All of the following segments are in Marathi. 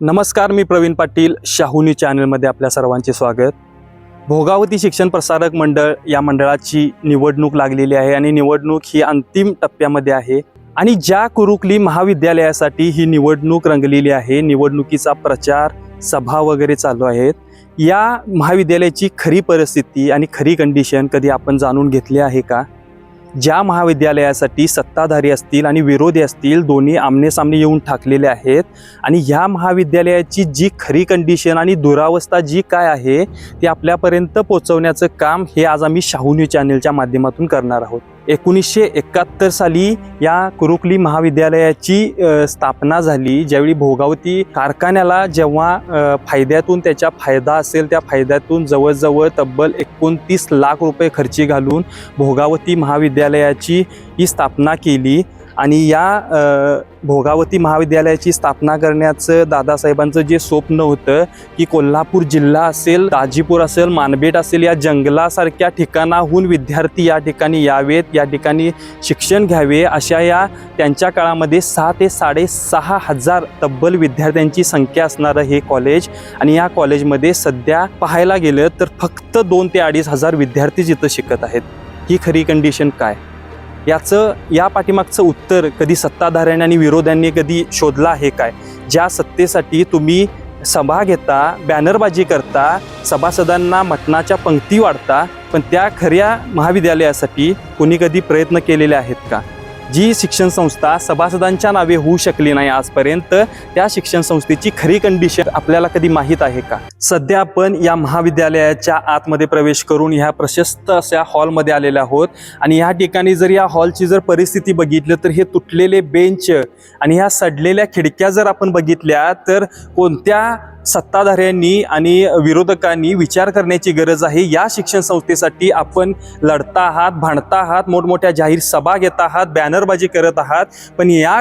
नमस्कार मी प्रवीण पाटील शाहुनी चॅनलमध्ये आपल्या सर्वांचे स्वागत. भोगावती शिक्षण प्रसारक मंडळ या मंडळाची निवडणूक लागलेली आहे आणि निवडणूक ही अंतिम टप्प्यामध्ये आहे आणि ज्या कुरुकली महाविद्यालयासाठी ही निवडणूक रंगलेली आहे निवडणुकीचा प्रचार सभा वगैरे चालू आहेत या महाविद्यालयाची खरी परिस्थिती आणि खरी कंडिशन कधी आपण जाणून घेतली आहे का? ज्या महाविद्यालयासाठी सत्ताधारी असतील आणि विरोधी असतील दोन्ही आमनेसामने येऊन ठाकलेले आहेत. आणि ह्या महाविद्यालयाची जी खरी कंडिशन आणि दुरावस्था जी काय आहे ती आपल्यापर्यंत पोचवण्याचं काम हे आज आम्ही शाहू न्यूज चॅनलच्या माध्यमातून करणार आहोत. एकोणीसशे एकाहत्तर साली या कुरुकली महाविद्यालयाची स्थापना झाली. ज्यावेळी भोगावती कारखान्याला जेव्हा फायद्यातून त्याच्या फायदा असेल त्या फायद्यातून जवळजवळ तब्बल एकोणतीस लाख रुपये खर्ची घालून भोगावती महाविद्यालयाची ही स्थापना केली. आणि या भोगावती महाविद्यालयाची स्थापना करण्याचं दादासाहेबांचं जे स्वप्न होतं की कोल्हापूर जिल्हा असेल दाजीपूर असेल मानबेट असेल या जंगलासारख्या ठिकाणाहून विद्यार्थी या ठिकाणी यावेत या ठिकाणी शिक्षण घ्यावे अशा या त्यांच्या काळामध्ये सहा ते साडेसहा हजार तब्बल विद्यार्थ्यांची संख्या असणारं हे कॉलेज. आणि या कॉलेजमध्ये सध्या पाहायला गेलं तर फक्त दोन ते अडीच हजार विद्यार्थीच इथं शिकत आहेत. ही खरी कंडिशन काय? याचं या पाठीमागचं उत्तर कधी सत्ताधाऱ्यांनी आणि विरोध्यांनी कधी शोधलं आहे काय? ज्या सत्तेसाठी तुम्ही सभा घेता बॅनरबाजी करता सभासदांना मटणाच्या पंक्ती वाढता पण त्या खऱ्या महाविद्यालयासाठी कुणी कधी प्रयत्न केलेले आहेत का? जी शिक्षण संस्था सभासदांच्या नावे होऊ शकली नाही आजपर्यंत त्या शिक्षण संस्थेची खरी कंडिशन आपल्याला कधी माहीत आहे का? सध्या आपण या महाविद्यालयाच्या आतमध्ये प्रवेश करून ह्या प्रशस्त अशा हॉलमध्ये आलेल्या आहोत. आणि ह्या ठिकाणी जर या हॉलची जर परिस्थिती बघितलं तर हे तुटलेले बेंच आणि ह्या सडलेल्या खिडक्या जर आपण बघितल्या तर कोणत्या सत्ताधाऱ्यांनी आणि विरोधकांनी विचार करण्याची गरज आहे. या शिक्षण संस्थेसाठी आपण लढता आहात भांडता आहात मोठमोठ्या जाहीर सभा घेत आहात बॅनरबाजी करत आहात. पण या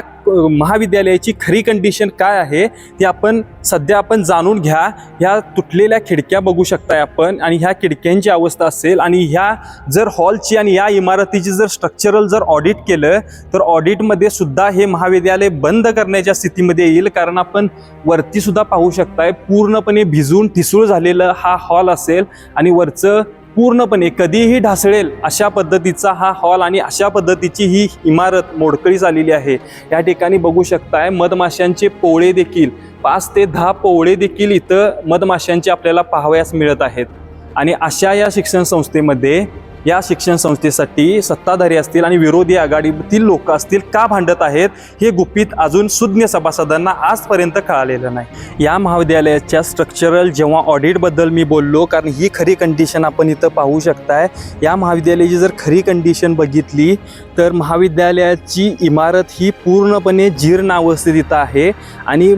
महाविद्यालयाची खरी कंडिशन काय आहे ती आपण सध्या आपण जाणून घ्या. ह्या तुटलेल्या खिडक्या बघू शकताय आपण आणि ह्या खिडक्यांची अवस्था असेल आणि ह्या जर हॉलची आणि या इमारतीची जर स्ट्रक्चरल जर ऑडिट केलं तर ऑडिटमध्ये सुद्धा हे महाविद्यालय बंद करण्याच्या स्थितीमध्ये येईल. कारण आपण वरतीसुद्धा पाहू शकताय पूर्णपणे भिजून ठिसूळ झालेलं हा हॉल असेल आणि वरचं पूर्णपणे कधीही ढासळेल अशा पद्धतीचा हा हॉल आणि अशा पद्धतीची ही इमारत मोडकळी झालेली आहे. या ठिकाणी बघू शकताय मधमाशांचे पोळे देखील पाच ते दहा पोवळे देखील इथं मधमाशांचे आपल्याला पाहावयास मिळत आहेत. आणि अशा या शिक्षण संस्थेमध्ये या शिक्षण संस्थेसाठी सत्ताधारी असतील आणि विरोधी आघाडीतील लोक असतील का भांडत आहेत हे गुपित अजून सुज्ञ सभासदांना आजपर्यंत कळालेलं नाही. या महाविद्यालयाच्या स्ट्रक्चरल जेव्हा ऑडिटबद्दल मी बोललो कारण ही खरी कंडिशन आपण इथं पाहू शकताय. या महाविद्यालयाची जर खरी कंडिशन बघितली तर महाविद्यालयाची इमारत ही पूर्णपणे जीर्ण अवस्थेत इथं आहे आणि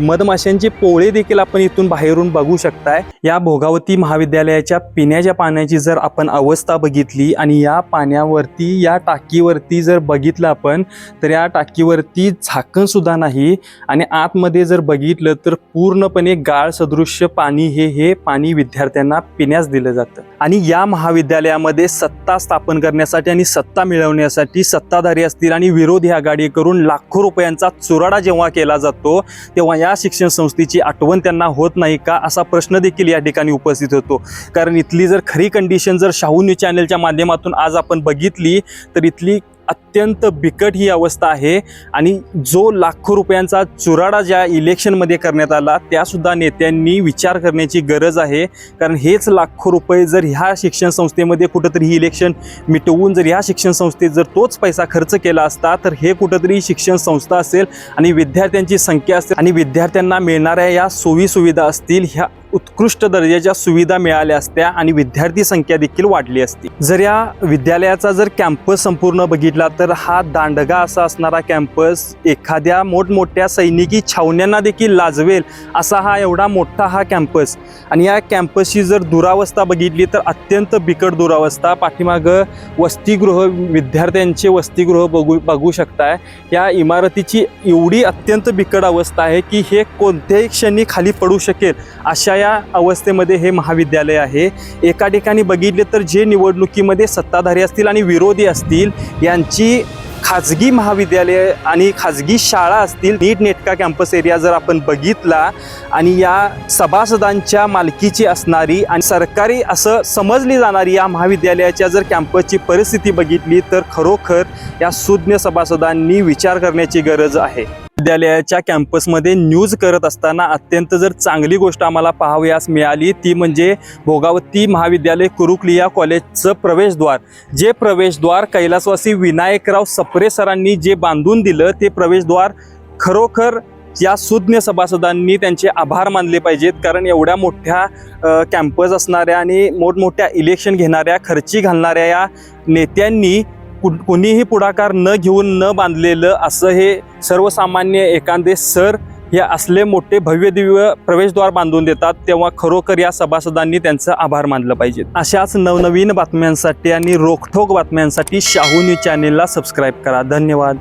मधमाशांचे पोळे देखील आपण इथून बाहेरून बघू शकताय. या भोगावती महाविद्यालयाच्या पिण्याच्या पाण्याची जर आपण अवस्था बघितली आणि या पाण्यावरती या टाकीवरती जर बघितलं आपण तर या टाकीवरती झाकण सुद्धा नाही. आणि आतमध्ये जर बघितलं तर पूर्णपणे गाळ सदृश्य पाणी हे हे पाणी विद्यार्थ्यांना पिण्यास दिलं जातं. आणि या महाविद्यालयामध्ये सत्ता स्थापन करण्यासाठी आणि सत्ता मिळवण्यासाठी सत्ताधारी असतील आणि विरोधी आघाडी करून लाखो रुपयांचा चुराडा जेव्हा केला जातो तेव्हा या शिक्षण संस्थेची आठवण त्यांना होत नाही का असा प्रश्न देखील या ठिकाणी उपस्थित होतो. कारण इथली जर खरी कंडिशन जर शाहू चॅनलच्या माध्यमातून आज आपण बघितली तर इथली अत्यंत बिकट ही अवस्था आहे. आणि जो लाखो रुपयांचा चुराडा ज्या इलेक्शनमध्ये करण्यात आला त्यासुद्धा नेत्यांनी विचार करण्याची गरज आहे. कारण हेच लाखो रुपये जर ह्या शिक्षण संस्थेमध्ये कुठंतरी ही इलेक्शन मिटवून जर ह्या शिक्षण संस्थेत जर तोच पैसा खर्च केला असता तर हे कुठंतरी शिक्षण संस्था असेल आणि विद्यार्थ्यांची संख्या असेल आणि विद्यार्थ्यांना मिळणाऱ्या या सोयी सुविधा असतील ह्या उत्कृष्ट दर्जाच्या सुविधा मिळाल्या असत्या आणि विद्यार्थी संख्या देखील वाढली असती. जर या विद्यालयाचा जर कॅम्पस संपूर्ण बघितला तर हा दांडगा असा असणारा कॅम्पस एखाद्या मोठमोठ्या सैनिकी छावण्यांना देखील लाजवेल असा हा एवढा मोठा हा कॅम्पस आणि या कॅम्पसची जर दुरावस्था बघितली तर अत्यंत बिकट दुरावस्था. पाठीमागं वसतिगृह विद्यार्थ्यांचे वसतिगृह बघू बघू शकताय. या इमारतीची एवढी अत्यंत बिकट अवस्था आहे की हे कोणत्याही क्षणी खाली पडू शकेल अशा या अवस्थेमध्ये हे महाविद्यालय आहे. एका ठिकाणी बघितले तर जे निवडणुकीमध्ये सत्ताधारी असतील आणि विरोधी असतील यां यांची खाजगी महाविद्यालय आणि खाजगी शाळा असतील नीट नेटका कॅम्पस एरिया जर आपण बघितला आणि या सभासदांच्या मालकीची असणारी आणि सरकारी असं समजली जाणारी या महाविद्यालयाच्या जर कॅम्पसची परिस्थिती बघितली तर खरोखर या सुज्ञ सभासदांनी विचार करण्याची गरज आहे. विद्यालयाच्या कॅम्पसमध्ये न्यूज करत असताना अत्यंत जर चांगली गोष्ट आम्हाला पाहावयास मिळाली ती म्हणजे भोगावती महाविद्यालय कुरुकलिया कॉलेजचं प्रवेशद्वार. जे प्रवेशद्वार कैलासवासी विनायकराव सप्रे सरांनी जे बांधून दिलं ते प्रवेशद्वार खरोखर या सुज्ञ सभासदांनी त्यांचे आभार मानले पाहिजेत. कारण एवढ्या मोठ्या कॅम्पस असणाऱ्या आणि मोठमोठ्या इलेक्शन घेणाऱ्या खर्ची घालणाऱ्या या नेत्यांनी कु कुणीही पुढाकार न घेऊन न बांधलेलं असं हे सर्वसामान्य एखादे सर हे असले मोठे भव्य दिव्य प्रवेशद्वार बांधून देतात तेव्हा खरोखर या सभासदांनी त्यांचं आभार मानलं पाहिजे. अशाच नवनवीन बातम्यांसाठी आणि रोखठोक बातम्यांसाठी शाहू न्यूज चॅनेलला सबस्क्राईब करा. धन्यवाद.